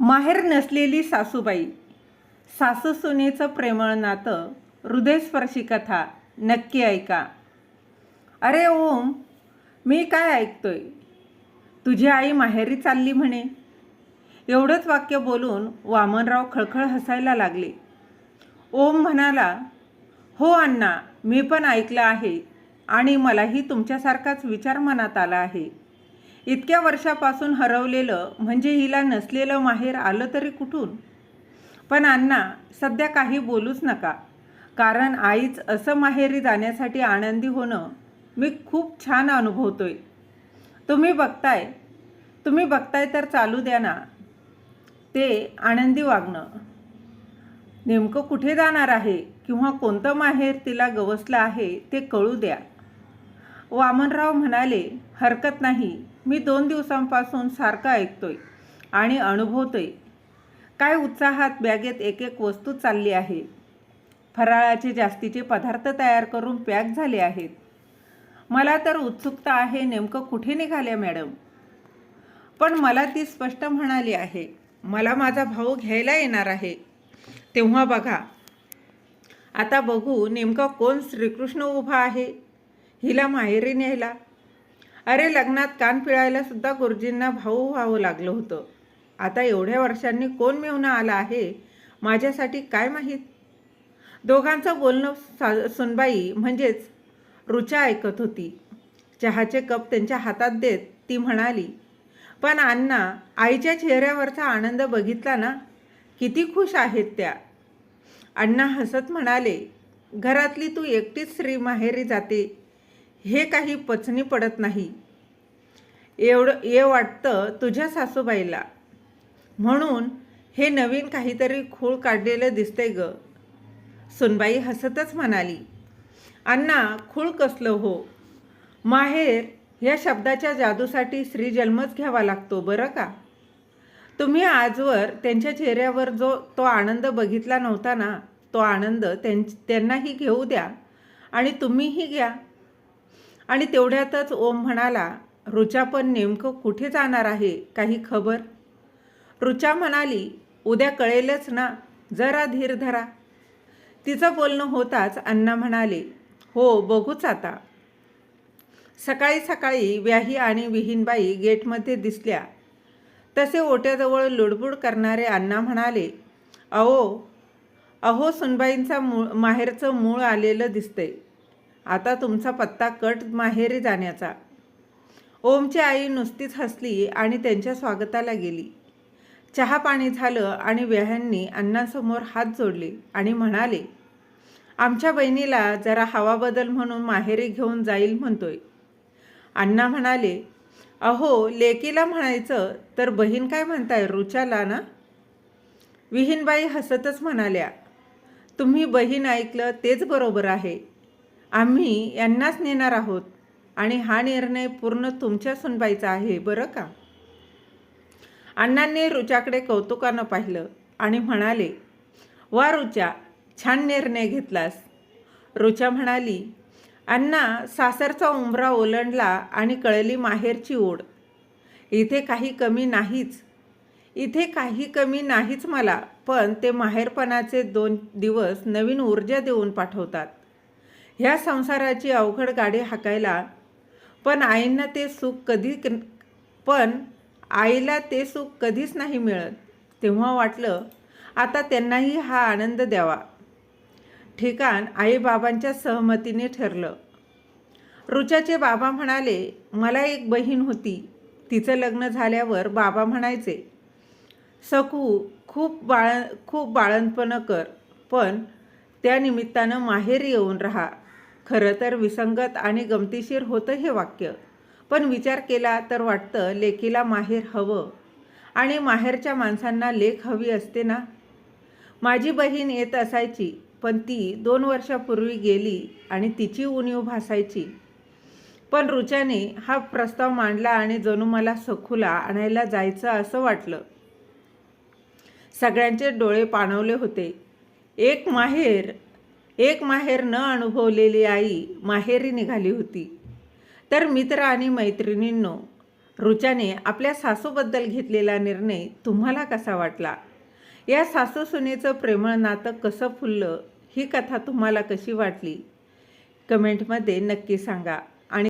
माहेर नसलेली सासूबाई सासू सुनेचं प्रेमळ नातं हृदयस्पर्शी कथा नक्की ऐका. अरे ओम मी काय ऐकतोय? तुझी आई माहेरी चालली म्हणे. एवढंच वाक्य बोलून वामनराव खळखळ हसायला लागले. ओम म्हणाला हो अण्णा मी पण ऐकलं आहे आणि मलाही तुमच्यासारखाच विचार मनात आला आहे. इतक्या वर्षापासून हरवलेलं म्हणजे हिला नसलेलं माहेर आलं तरी कुठून? पण अण्णा सध्या काही बोलूच नका. कारण आईच असं माहेरी जाण्यासाठी आनंदी होणं मी खूप छान अनुभवतोय. तुम्ही बघताय तुम्ही बघताय तर चालू द्या ना. ते आनंदी वागणं. नेमकं कुठे जाणार आहे किंवा कोणतं माहेर तिला गवसलं आहे ते कळू द्या. वामनराव म्हणाले हरकत नाही. मी दोन दिवसांपासून सारखं ऐकतोय आणि अनुभवतोय. काय उत्साहात बॅगेत एक एक वस्तू चालली आहे? फराळाचे जास्तीचे पदार्थ तयार करून पॅक झाले आहेत. मला तर उत्सुकता आहे नेमकं कुठे निघाल्या मॅडम? पण मला ती स्पष्ट म्हणाली आहे मला माझा भाऊ घ्यायला येणार आहे. तेव्हा बघा. आता बघू नेमका कोण श्रीकृष्ण उभा आहे? हिला माहेरी न्यायला अरे लग्नात कान पिळायला सुद्धा गुरुजींना भाऊ व्हावं लागलं होतं. आता एवढ्या वर्षांनी कोण मिळवणं आला आहे? माझ्यासाठी काय माहीत? दोघांचं बोलणं सा सुनबाई म्हणजेच रुचा ऐकत होती. चहाचे कप त्यांच्या हातात देत ती म्हणाली पण अण्णा आईच्या चेहऱ्यावरचा आनंद बघितला ना? किती खुश आहेत त्या. अण्णा हसत म्हणाले घरातली तू एकटीच श्री माहेरी जाते. हे काही पचनी पडत नाही. एवढं ये वाटतं तुझ्या सासूबाईला. म्हणून हे नवीन काहीतरी खूळ काढलेलं दिसतंय ग. सुनबाई हसतच म्हणाली अण्णा खूळ कसलं हो? माहेर या शब्दाच्या जादूसाठी श्री जन्मच घ्यावा लागतो बरं का? तुम्ही आजवर त्यांच्या चेहऱ्यावर जो तो आनंद बघितला नव्हता ना तो आनंद त्यां त्यांनाही घेऊ द्या आणि तुम्हीही घ्या. आणि तेवढ्यातच ओम म्हणाला रुचा पण नेमकं कुठे जाणार आहे? काही खबर? रुचा म्हणाली उद्या कळेलच ना. जरा धीर धरा. तिचं बोलणं होताच अण्णा म्हणाले हो बघूच आता. सकाळी सकाळी व्याही आणि विहीनबाई गेटमध्ये दिसल्या. तसे ओट्याजवळ लुडबुड करणारे अण्णा म्हणाले अहो अहो सुनबाईंचा मूळ माहेरचं मूळ आलेलं दिसतंय. आता तुमचा पत्ता कट माहेरी जाण्याचा. ओमची आई नुसतीच हसली आणि त्यांच्या स्वागताला गेली. चहा पाणी झालं आणि व्यह्यांनी अण्णांसमोर हात जोडले आणि म्हणाले आमच्या बहिणीला जरा हवा बदल म्हणून माहेरी घेऊन जाईल म्हणतोय. अण्णा म्हणाले अहो लेकीला म्हणायचं तर बहीण काय म्हणताय रुचाला ना? विहीनबाई हसतच म्हणाल्या तुम्ही बहीण ऐकलं तेच बरोबर आहे. आम्ही यांनाच नेणार आहोत आणि हा निर्णय पूर्ण तुमच्या सुनबाईचा आहे बरं का? अण्णांनी रुचाकडे कौतुकानं पाहिलं आणि म्हणाले वा रुचा छान निर्णय घेतलास. रुचा म्हणाली अण्णा सासरचा उंबरा ओलांडला आणि कळली माहेरची ओढ. इथे काही कमी नाहीच. इथे काही कमी नाहीच मला पण ते माहेरपणाचे दोन दिवस नवीन ऊर्जा देऊन पाठवतात. ह्या संसाराची अवघड गाडी हाकायला पण आईंना ते सुख कधी पण आईला ते सुख कधीच नाही मिळत. तेव्हा वाटलं आता त्यांनाही हा आनंद द्यावा. ठिकाण आईबाबांच्या सहमतीने ठरलं. रुचाचे बाबा म्हणाले मला एक बहीण होती. तिचं लग्न झाल्यावर बाबा म्हणायचे सकू खूप बाळ खूप बाळंतपणं कर पण त्या निमित्तानं माहेर येऊन राहा. खरं तर विसंगत आणि गमतीशीर होतं हे वाक्य. पण विचार केला तर वाटतं लेकीला माहेर हवं. आणि माहेरच्या माणसांना लेख हवी असते ना? माझी बहीण येत असायची पण ती दोन वर्षापूर्वी गेली आणि तिची उणीव भासायची. पण रुचाने हा प्रस्ताव मांडला आणि जणू मला सखूला आणायला जायचं असं वाटलं. सगळ्यांचे डोळे पाणवले होते. एक माहेर एक माहेर न अनुभवलेली आई माहेरी निघाली होती. तर मित्र आणि मैत्रिणींनो रुचाने आपल्या सासूबद्दल घेतलेला निर्णय तुम्हाला कसा वाटला? या सासू सुनेचं प्रेमळ नातं कसं फुललं? ही कथा तुम्हाला कशी वाटली? कमेंटमध्ये नक्की सांगा.